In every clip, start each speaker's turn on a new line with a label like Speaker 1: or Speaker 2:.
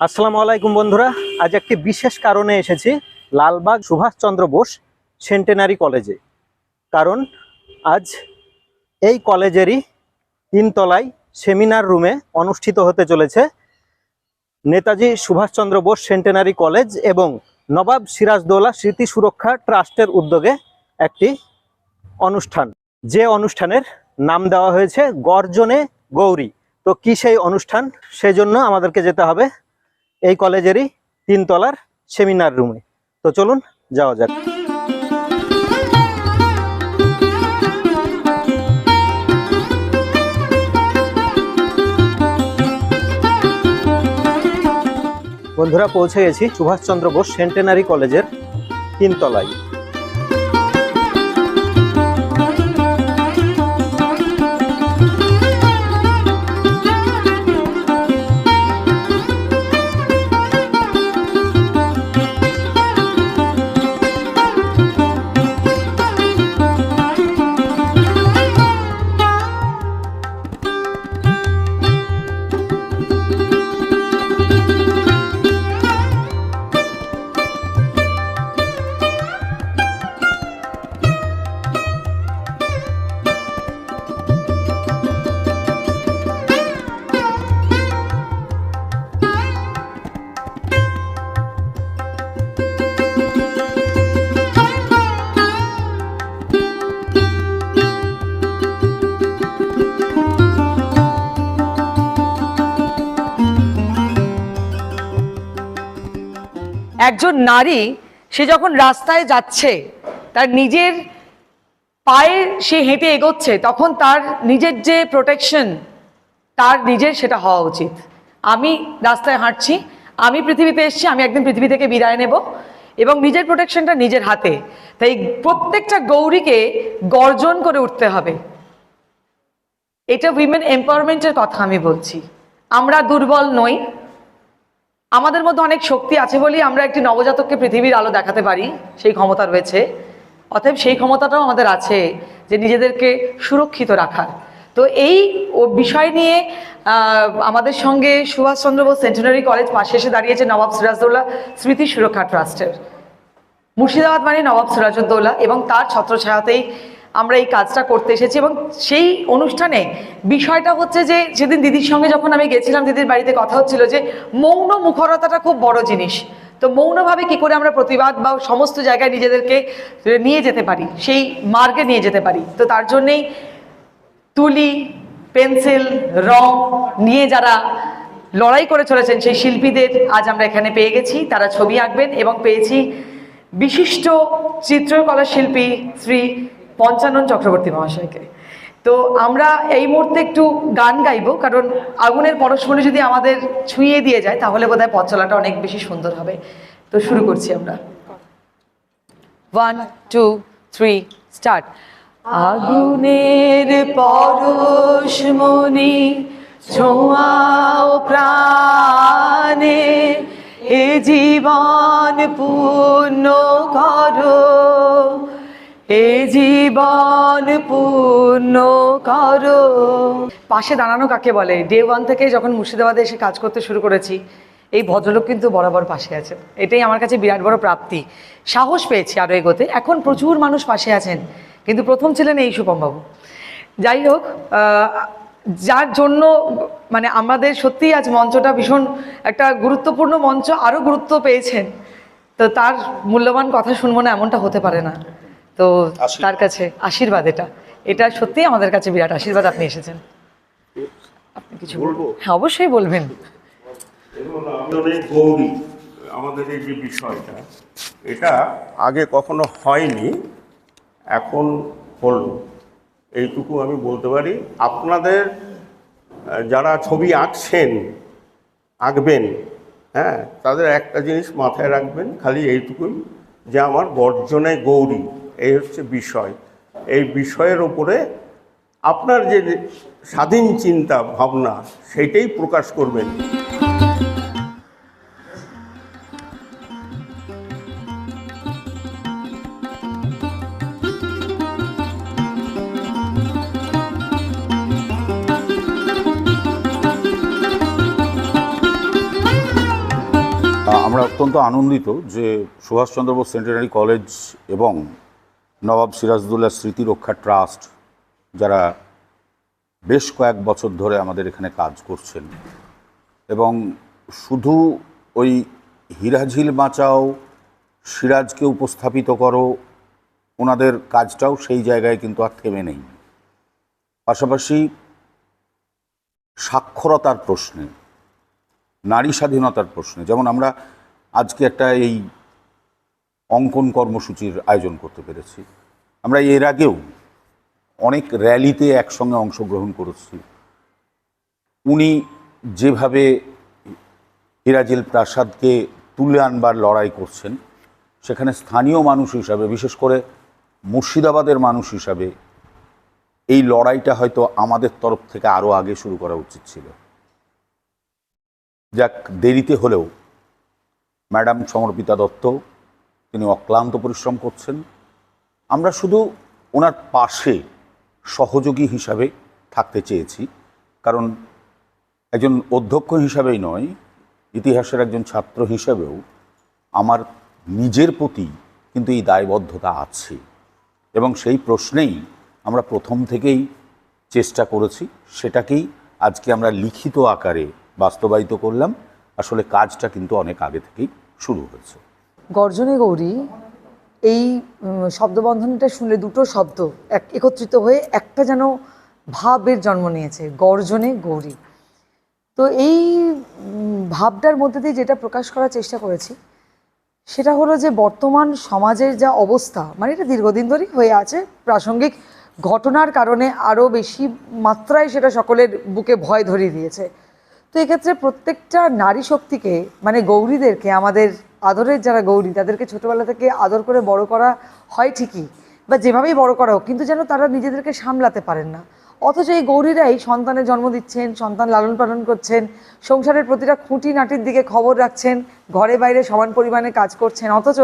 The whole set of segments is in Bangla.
Speaker 1: আসসালামু আলাইকুম বন্ধুরা। আজ একটি বিশেষ কারণে এসেছি লালবাগ সুভাষচন্দ্র বোস সেন্টেনারি কলেজে কারণ আজ এই কলেজেরই তিনতলায় সেমিনার রুমে অনুষ্ঠিত হতে চলেছে নেতাজি সুভাষচন্দ্র বোস সেন্টেনারি কলেজ এবং নবাব সিরাজদৌলা স্মৃতি সুরক্ষা ট্রাস্টের উদ্যোগে একটি অনুষ্ঠান। যে অনুষ্ঠানের নাম দেওয়া হয়েছে গর্জনে গৌরী। তো কি সেই অনুষ্ঠান? সেজন্য আমাদেরকে যেতে হবে। এই কলেজেরই তিনতলার সেমিনার রুমে তো চলুন, যাওয়া যাক। বন্ধুরা, পৌঁছে গেছি সুভাষচন্দ্র বোস সেন্টেনারি কলেজের তিনতলায়।
Speaker 2: একজন নারী, সে যখন রাস্তায় যাচ্ছে, তার নিজের পায়ে সে হেঁটে এগোচ্ছে, তখন তার নিজের যে প্রোটেকশন তার নিজের সেটা হওয়া উচিত। আমি রাস্তায় হাঁটছি, আমি পৃথিবীতে এসেছি, আমি একদিন পৃথিবী থেকে বিদায় নেব এবং নিজের প্রোটেকশনটা নিজের হাতে। তাই প্রত্যেকটা গৌরীকে গর্জন করে উঠতে হবে। এটা উইমেন এম্পাওয়ারমেন্টের কথা আমি বলছি। আমরা দুর্বল নই। আমাদের মধ্যে অনেক শক্তি আছে বলেই আমরা একটি নবজাতককে পৃথিবীর আলো দেখাতে পারি, সেই ক্ষমতা রয়েছে। অতএব সেই ক্ষমতাটাও আমাদের আছে যে নিজেদেরকে সুরক্ষিত রাখার। তো এই বিষয় নিয়ে আমাদের সঙ্গে সুভাষচন্দ্র বোস সেন্টেনারি কলেজ পাশে এসে দাঁড়িয়েছে নবাব সিরাজদৌল্লা স্মৃতি সুরক্ষা ট্রাস্টের। মুর্শিদাবাদ মানে নবাব সিরাজউদ্দৌলা এবং তার ছত্রছায়াতেই আমরা এই কাজটা করতে এসেছি এবং সেই অনুষ্ঠানে বিষয়টা হচ্ছে যে সেদিন দিদির সঙ্গে যখন আমি গেছিলাম, দিদির বাড়িতে কথা হচ্ছিল যে মৌন মুখরতাটা খুব বড় জিনিস। তো মৌনভাবে কি করে আমরা প্রতিবাদ বা সমস্ত জায়গায় নিজেদেরকে নিয়ে যেতে পারি, সেই মার্গে নিয়ে যেতে পারি? তো তার জন্যেই তুলি, পেন্সিল, রং নিয়ে যারা লড়াই করে চলেছেন, সেই শিল্পীদের আজ আমরা এখানে পেয়ে গেছি। তারা ছবি আঁকবেন এবং পেয়েছি বিশিষ্ট চিত্রকলা শিল্পী শ্রী পঞ্চানন চক্রবর্তী মহাশয়কে। তো আমরা এই মুহূর্তে একটু গান গাইবো, কারণ আগুনের পরশমণি যদি আমাদের ছুঁয়ে দিয়ে যায়, তাহলে বোধহয় পথ চলাটা অনেক বেশি সুন্দর হবে। তো শুরু করছি আমরা। ওয়ান টু থ্রি স্টার্ট আগুনের পরশমণি ছোঁয়াও প্রাণে, এ জীবন পূর্ণ করো। এ জীবন পূর্ণ করো। পাশে দাঁড়ানো কাকে বলে? ডে ওয়ান থেকে যখন মুর্শিদাবাদে এসে কাজ করতে শুরু করেছি, এই ভদ্রলোক কিন্তু বরাবর পাশে আছে। এটাই আমার কাছে বিরাট বড় প্রাপ্তি। সাহস পেয়েছি আরও এগোতে। এখন প্রচুর মানুষ পাশে আছেন, কিন্তু প্রথম ছিলেন এই শুভমবাবু যাই হোক যার জন্য মানে আমাদের সত্যিই আজ মঞ্চটা ভীষণ একটা গুরুত্বপূর্ণ মঞ্চ আরও গুরুত্ব পেয়েছেন। তো তার মূল্যবান কথা শুনব না, এমনটা হতে পারে না। তো তার কাছে আশীর্বাদ এটা। এটা সত্যিই আমাদের কাছে বিরাট আশীর্বাদ আপনি এসেছেন। আপনি কিছু
Speaker 3: বলব?
Speaker 2: হ্যাঁ অবশ্যই বলবেন।
Speaker 3: গৌরী। আমাদের এই যে বিষয়টা এটা আগে কখনো হয়নি এখন হলো। এইটুকু আমি বলতে পারি। আপনাদের যারা ছবি আঁকছেন আঁকবেন হ্যাঁ তাদের একটা জিনিস মাথায় রাখবেন খালি এইটুকুই যে আমার গর্জনে গৌরী। এই হচ্ছে বিষয়। এই বিষয়ের ওপরে আপনার যে স্বাধীন চিন্তা ভাবনা, সেইটাই প্রকাশ করবেন।
Speaker 4: আমরা অত্যন্ত আনন্দিত যে সুভাষচন্দ্র বোস সেন্টেনারি কলেজ এবং নবাব সিরাজদুল্লাহ স্মৃতি রক্ষা ট্রাস্ট, যারা বেশ কয়েক বছর ধরে আমাদের এখানে কাজ করছেন। এবং শুধু ওই হীরাঝিল বাঁচাও, সিরাজকে উপস্থাপিত করো, ওনাদের কাজটাও সেই জায়গায় কিন্তু আর থেমে নেই। পাশাপাশি সাক্ষরতার প্রশ্নে, নারী স্বাধীনতার প্রশ্নে, যেমন আমরা আজকে একটা এই অঙ্কন কর্মসূচির আয়োজন করতে পেরেছি। আমরা এর আগেও অনেক র্যালিতে একসঙ্গে অংশগ্রহণ করেছি। উনি যেভাবে হিরাজিল প্রাসাদকে তুলে আনবার লড়াই করছেন, সেখানে স্থানীয় মানুষ হিসাবে, বিশেষ করে মুর্শিদাবাদের মানুষ হিসাবে, এই লড়াইটা হয়তো আমাদের তরফ থেকে আরও আগে শুরু করা উচিত ছিল। যাক, দেরিতে হলেও ম্যাডাম সমর্পিতা দত্ত তিনি অক্লান্ত পরিশ্রম করছেন। আমরা শুধু ওনার পাশে সহযোগী হিসাবে থাকতে চেয়েছি, কারণ একজন অধ্যক্ষ হিসাবেই নয়, ইতিহাসের একজন ছাত্র হিসাবেও আমার নিজের প্রতি কিন্তু এই দায়বদ্ধতা আছে। এবং সেই প্রশ্নেই আমরা প্রথম থেকেই চেষ্টা করেছি, সেটাকেই আজকে আমরা লিখিত আকারে বাস্তবায়িত করলাম। আসলে কাজটা কিন্তু অনেক আগে থেকেই শুরু হয়েছে।
Speaker 2: গর্জনে গৌরী, এই শব্দবন্ধনীটা শুনলে দুটো শব্দ এক, একত্রিত হয়ে একটা যেন ভাবের জন্ম নিয়েছে, গর্জনে গৌরী। তো এই ভাবটার মধ্যে দিয়ে যেটা প্রকাশ করার চেষ্টা করেছি, সেটা হলো যে বর্তমান সমাজের যা অবস্থা মানে এটা দীর্ঘদিন ধরেই হয়ে আছে, প্রাসঙ্গিক ঘটনার কারণে আরও বেশি মাত্রায় সেটা সকলের বুকে ভয় ধরিয়ে দিয়েছে। তো এক্ষেত্রে প্রত্যেকটা নারী শক্তিকে মানে গৌরীদেরকে, আমাদের আদরের যারা গৌরী, তাদেরকে ছোটবেলা থেকে আদর করে বড় করা হয় ঠিকই, বা যেভাবেই বড় করা হোক, কিন্তু যেন তারা নিজেদেরকে সামলাতে পারেন না। অথচ এই গৌরীরাই সন্তানের জন্ম দিচ্ছেন, সন্তান লালন পালন করছেন, সংসারের প্রতিটা খুঁটি নাটির দিকে খবর রাখছেন, ঘরে বাইরে সমান পরিমাণে কাজ করছেন, অথচ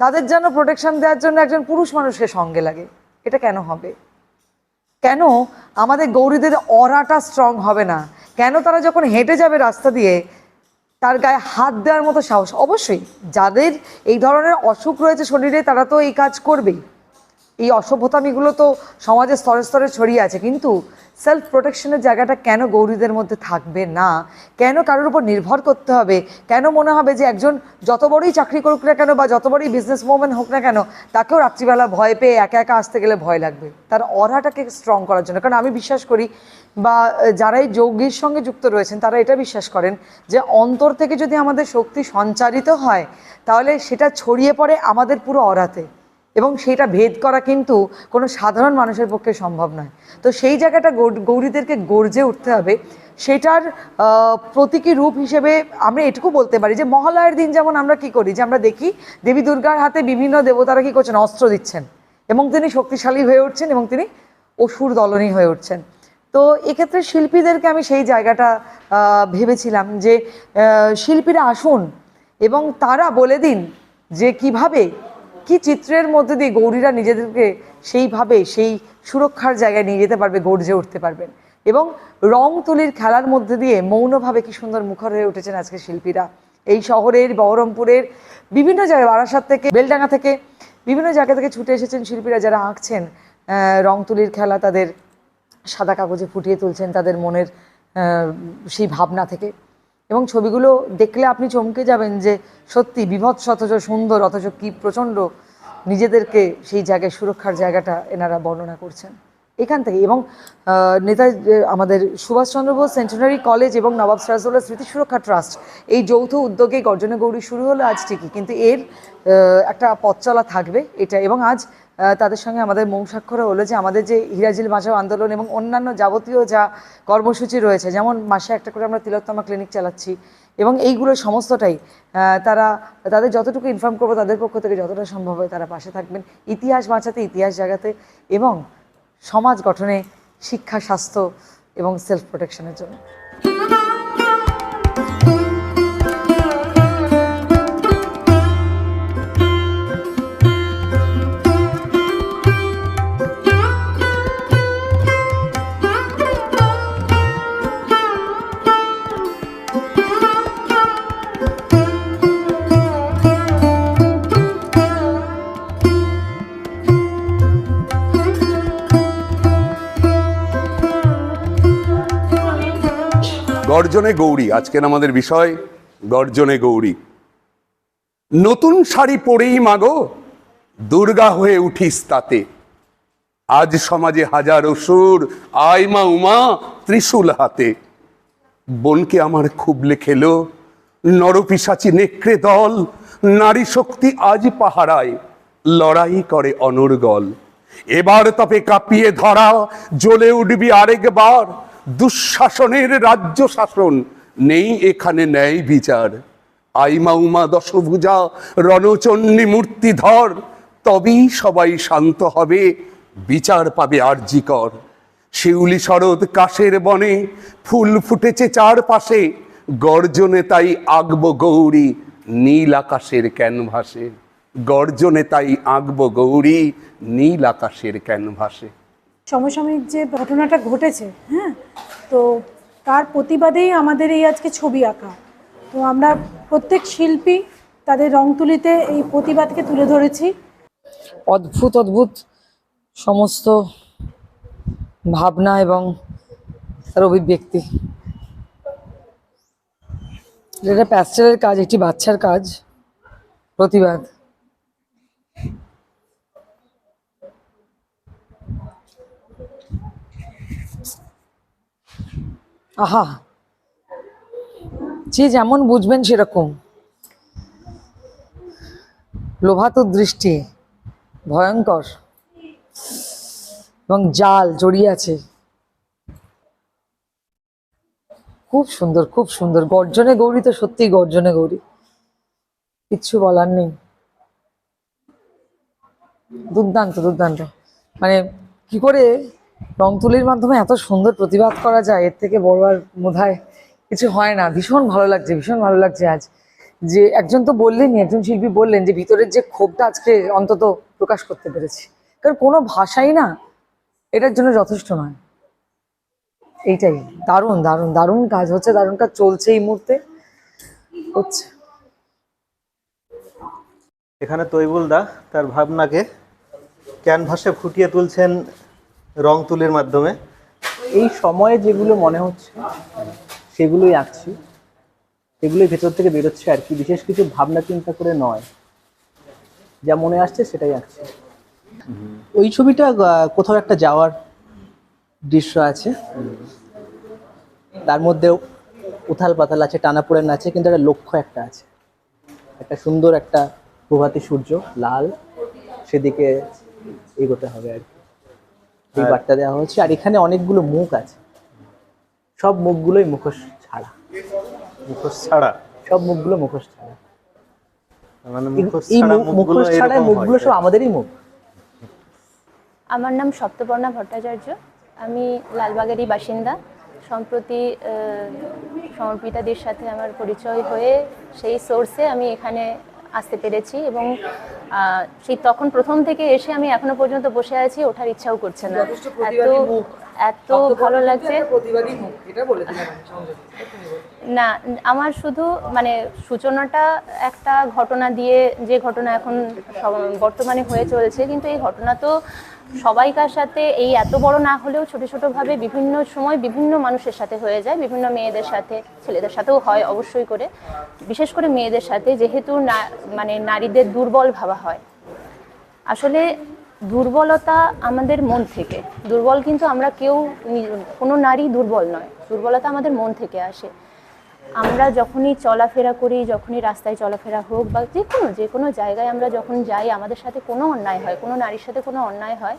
Speaker 2: তাদের যেন প্রোটেকশন দেওয়ার জন্য একজন পুরুষ মানুষকে সঙ্গে লাগে। এটা কেন হবে? কেন আমাদের গৌরীদের অরাটা স্ট্রং হবে না? কেন তারা যখন হেঁটে যাবে রাস্তা দিয়ে, তার গায়ে হাত দেওয়ার মতো সাহস? অবশ্যই। যাদের এই ধরনের অসুখ রয়েছে শরীরে, তারা তো এই কাজ করবেই। এই অসভ্যতামিগুলো তো সমাজের স্তরে স্তরে ছড়িয়ে আছে। কিন্তু সেলফ প্রোটেকশনের জায়গাটা কেন গৌরীদের মধ্যে থাকবে না? কেন কারোর উপর নির্ভর করতে হবে? কেন মনে হবে যে একজন যত বড়ই চাকরি করুক না কেন বা যত বড়ই বিজনেস ওম্যান হোক না কেন, তাকেও রাত্রিবেলা ভয় পেয়ে একা একা আসতে গেলে ভয় লাগবে? তার অরাটাকে স্ট্রং করার জন্য। কারণ আমি বিশ্বাস করি বা যারা এই যৌগের সঙ্গে যুক্ত রয়েছেন, তারা এটা বিশ্বাস করেন যে অন্তর থেকে যদি আমাদের শক্তি সঞ্চারিত হয়, তাহলে সেটা ছড়িয়ে পড়ে আমাদের পুরো অরাতে। এবং সেটা ভেদ করা কিন্তু কোনো সাধারণ মানুষের পক্ষে সম্ভব নয়। তো সেই জায়গাটা গৌরীদেরকে গর্জে উঠতে হবে। সেটার প্রতীকী রূপ হিসেবে আমরা এটুকু বলতে পারি যে মহালয়ের দিন যেমন আমরা কি করি, যে আমরা দেখি দেবী দুর্গার হাতে বিভিন্ন দেবতারা কি করছেন, অস্ত্র দিচ্ছেন এবং তিনি শক্তিশালী হয়ে উঠছেন এবং তিনি অসুর দলনী হয়ে উঠছেন। তো এক্ষেত্রে শিল্পীদেরকে আমি সেই জায়গাটা ভেবেছিলাম যে শিল্পীরা আসুন এবং তারা বলে দিন যে কীভাবে কি চিত্রের মধ্যে দিয়ে গৌরীরা নিজেদেরকে সেইভাবে, সেই সুরক্ষার জায়গায় নিয়ে যেতে পারবে, গর্জে উঠতে পারবেন। এবং রং তুলির খেলার মধ্যে দিয়ে মৌনভাবে কি সুন্দর মুখর হয়ে উঠেছেন আজকে শিল্পীরা। এই শহরের, বহরমপুরের, বিভিন্ন জায়গায়, বারাসাত থেকে, বেলডাঙ্গা থেকে, বিভিন্ন জায়গা থেকে ছুটে এসেছেন শিল্পীরা যারা আঁকছেন রং তুলির খেলা তাদের সাদা কাগজে ফুটিয়ে তুলছেন তাদের মনের সেই ভাবনা থেকে। এবং ছবিগুলো দেখলে আপনি চমকে যাবেন যে সত্যি বিভৎস, অথচ সুন্দর, অথচ কি প্রচণ্ড নিজেদেরকে সেই জায়গায় সুরক্ষার জায়গাটা এনারা বর্ণনা করছেন। এখান থেকে। এবং নেতা আমাদের সুভাষচন্দ্র বোস সেন্টেনারি কলেজ এবং নবাব সিরাজউল্লাহ স্মৃতি সুরক্ষা ট্রাস্ট এই যৌথ উদ্যোগে গর্জনে গৌরী শুরু হলো আজ ঠিকই। কিন্তু এর একটা পথ চলা থাকবে এটা। এবং আজ তাদের সঙ্গে আমাদের মৌ স্বাক্ষরও হলো যে আমাদের যে হিরাজিল বাঁচাও আন্দোলন এবং অন্যান্য যাবতীয় যা কর্মসূচি রয়েছে, যেমন মাসে একটা করে আমরা তিলোত্তমা ক্লিনিক চালাচ্ছি এবং এইগুলো সমস্তটাই তারা, তাদের যতটুকু ইনফর্ম করব তাদের পক্ষ থেকে যতটা সম্ভব হয় তারা পাশে থাকবেন। ইতিহাস বাঁচাতে, ইতিহাস জাগাতে এবং সমাজ গঠনে শিক্ষা স্বাস্থ্য এবং সেলফ প্রোটেকশনের জন্য।
Speaker 5: গর্জনে গৌরী, আজকের আমাদের বিষয় গর্জনে গৌরী। নতুন শাড়ি পরেই মাগো, দুর্গা হয়ে উঠিস তাতে। আজ সমাজে হাজার অসুর আয় মা উমা, ত্রিশূল হাতে। বোনকে আমার খুবলে খেলো নরপিসাচি নেকড়ে দল, নারী শক্তি আজ পাহারায়, লড়াই করে অনর্গল। এবার তবে কাঁপিয়ে ধরা, জ্বলে উঠবি আরেকবার দুঃশাসনের রাজ্য শাসন নেই এখানে ন্যায় বিচার। আইমা উমা দশভুজা, রণচণ্ডী মূর্তিধর, তবেই সবাই শান্ত হবে, বিচার পাবে আর্যিকর। শিউলি শরৎ কাশের বনে, ফুল ফুটেছে চারপাশে, গর্জনে তাই আঁকব গৌরী নীল আকাশের ক্যানভাসে। গর্জনে তাই আঁকব গৌরী নীল আকাশের ক্যানভাসে।
Speaker 6: সমসাময়িক যে ঘটনাটা ঘটেছে হ্যাঁ? তো তার প্রতিবাদেই আমাদের এই আজকে ছবি আঁকা। তো আমরা প্রত্যেক শিল্পী তাদের রং তুলিতে এই প্রতিবাদকে তুলে ধরেছি।
Speaker 2: অদ্ভুত অদ্ভুত সমস্ত ভাবনা এবং তার অভিব্যক্তি। এটা প্যাস্টেলের কাজ, একটি বাচ্চার কাজ, প্রতিবাদ। আহা। যে যেমন বুঝবেন সেরকম। লোভাতুর দৃষ্টি ভয়ঙ্কর এবং জাল জড়িয়ে আছে। খুব সুন্দর খুব সুন্দর। গর্জনে গৌরী তো সত্যিই গর্জনে গৌরী। কিচ্ছু বলার নেই। দুর্দান্ত দুর্দান্ত। মানে কি করে রং তুলির মাধ্যমে এত সুন্দর প্রতিবাদ করা যায়, এর থেকে বড় আর বোধহয় কিছু হয় না। ভীষণ ভালো লাগছে, ভীষণ ভালো লাগছে আজ। যে একজন তো বললেনই, একজন শিল্পী বললেন যে ভিতরের যে ক্ষোভটা আজকে অন্তত প্রকাশ করতে পেরেছি। কারণ কোনো ভাষাই না এটার জন্য যথেষ্ট নয়। এইটাই, দারুণ দারুণ দারুণ কাজ হচ্ছে, দারুণ কাজ চলছে এই মুহূর্তে। হচ্ছে।
Speaker 1: এখানে তৈবুল দা তার ভাবনাকে ক্যানভাসে ফুটিয়ে তুলছেন রং তুলির মাধ্যমে?
Speaker 7: এই সময়ে যেগুলো মনে হচ্ছে, সেগুলোই আঁকছি। সেগুলোই ভেতর থেকে বেরোচ্ছে আর কি, বিশেষ কিছু ভাবনা চিন্তা করে নয়। যা মনে আসছে সেটাই আঁকছি। ওই ছবিটা কোথাও একটা যাওয়ার দৃশ্য আছে। তার মধ্যে উথাল পাতাল আছে, টানাপোড়েন আছে, কিন্তু একটা লক্ষ্য একটা আছে। একটা সুন্দর একটা প্রভাতী সূর্য, লাল, সেদিকে এগোতে হবে আর কি। এই বার্তা দেওয়া হচ্ছে আর এখানে অনেকগুলো মুখ আছে। সব মুখগুলোই মুখোশ ছাড়া।
Speaker 1: মুখোশ ছাড়া?
Speaker 7: সব মুখগুলো মুখোশ ছাড়া।
Speaker 1: মানে
Speaker 7: এই-
Speaker 1: মুখোশ ছাড়া মুখগুলো
Speaker 7: মুখোশ ছাড়া
Speaker 1: এরকম
Speaker 7: মুখগুলো
Speaker 1: হয়।
Speaker 7: সব আমাদেরই মুখ।
Speaker 8: আমার নাম সপ্তপর্ণা ভট্টাচার্য। আমি লালবাগেরই বাসিন্দা। সম্প্রতি আহ, সমর্পিতাদের সাথে আমার পরিচয় হয়ে সেই সোর্সে আমি এখানে আসতে পেরেছি এবং সেই তখন প্রথম থেকে এসে আমি এখনও পর্যন্ত বসে আছি ওঠার ইচ্ছাও করছে না। এত এত ভালো লাগছে। না আমার শুধু মানে সূচনাটা একটা ঘটনা দিয়ে যে ঘটনা এখন বর্তমানে হয়ে চলেছে কিন্তু এই ঘটনা তো সবাইকার সাথে এই এত বড় না হলেও ছোট ছোটভাবে বিভিন্ন সময় বিভিন্ন মানুষের সাথে হয়ে যায়, বিভিন্ন মেয়েদের সাথে, ছেলেদের সাথেও হয় অবশ্যই করে। বিশেষ করে মেয়েদের সাথে যেহেতু না মানে নারীদের দুর্বল ভাবা হয়। আসলে দুর্বলতা আমাদের মন থেকে। দুর্বল কিন্তু আমরা কেউ কোনো নারী দুর্বল নয়। দুর্বলতা আমাদের মন থেকে আসে। আমরা যখনই চলাফেরা করি, যখনই রাস্তায় চলাফেরা হোক বা যে কোনো যে কোনো জায়গায় আমরা যখন যাই, আমাদের সাথে কোনো অন্যায় হয়, কোনো নারীর সাথে কোনো অন্যায় হয়,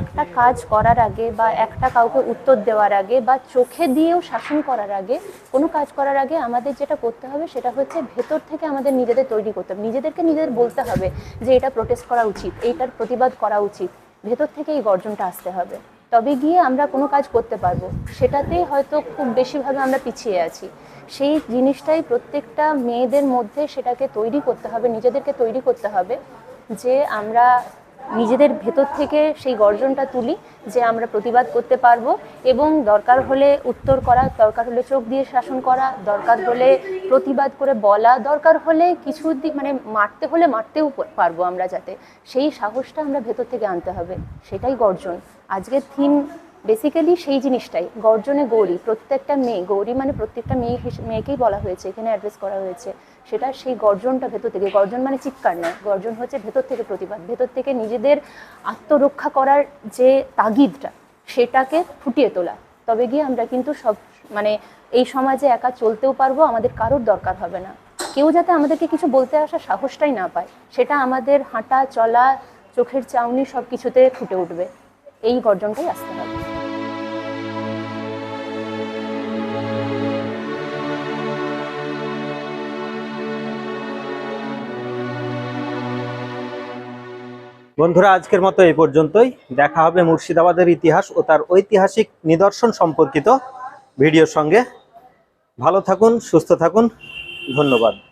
Speaker 8: একটা কাজ করার আগে বা একটা কাউকে উত্তর দেওয়ার আগে বা চোখে দিয়েও শাসন করার আগে, কোনো কাজ করার আগে আমাদের যেটা করতে হবে সেটা হচ্ছে ভেতর থেকে আমাদের নিজেদের তৈরি করতে হবে। নিজেদেরকে নিজেদের বলতে হবে যে এটা প্রোটেস্ট করা উচিত, এইটার প্রতিবাদ করা উচিত। ভেতর থেকে এই গর্জনটা আসতে হবে। তবে গিয়ে আমরা কোনো কাজ করতে পারব, সেটাতেই হয়তো খুব বেশিভাবে আমরা পিছিয়ে আছি। সেই জিনিসটাই প্রত্যেকটা মেয়েদের মধ্যে সেটাকে তৈরি করতে হবে, নিজেদেরকে তৈরি করতে হবে যে আমরা নিজেদের ভেতর থেকে সেই গর্জনটা তুলি যে আমরা প্রতিবাদ করতে পারব এবং দরকার হলে উত্তর করা, দরকার হলে চোখ দিয়ে শাসন করা, দরকার হলে প্রতিবাদ করে বলা, দরকার হলে কিছু দিক মানে মারতে হলে মারতেও পারব আমরা যাতে। সেই সাহসটা আমরা ভেতর থেকে আনতে হবে, সেটাই গর্জন। আজকের থিম বেসিক্যালি সেই জিনিসটাই। গর্জনে গৌরী, প্রত্যেকটা মেয়ে, গৌরী মানে প্রত্যেকটা মেয়ে মেয়েকেই বলা হয়েছে, এখানে অ্যাড্রেস করা হয়েছে। সেটা সেই গর্জনটা ভেতর থেকে, গর্জন মানে চিৎকার নয়, গর্জন হচ্ছে ভেতর থেকে প্রতিবাদ। ভেতর থেকে নিজেদের আত্মরক্ষা করার যে তাগিদটা, সেটাকে ফুটিয়ে তোলা। তবে গিয়ে আমরা কিন্তু সব মানে এই সমাজে একা চলতেও পারব, আমাদের কারোর দরকার হবে না। কেউ যাতে আমাদেরকে কিছু বলতে আসার সাহসটাই না পায়, সেটা আমাদের হাঁটা, চলা, চোখের চাউনি সব কিছুতে ফুটে উঠবে। এই গর্জনটাই আসতে হবে।
Speaker 1: বন্ধুরা, আজকের মতো এই পর্যন্তই। দেখা হবে মুর্শিদাবাদের ইতিহাস ও তার ঐতিহাসিক নিদর্শন সম্পর্কিত ভিডিওর সঙ্গে। ভালো থাকুন, সুস্থ থাকুন। ধন্যবাদ।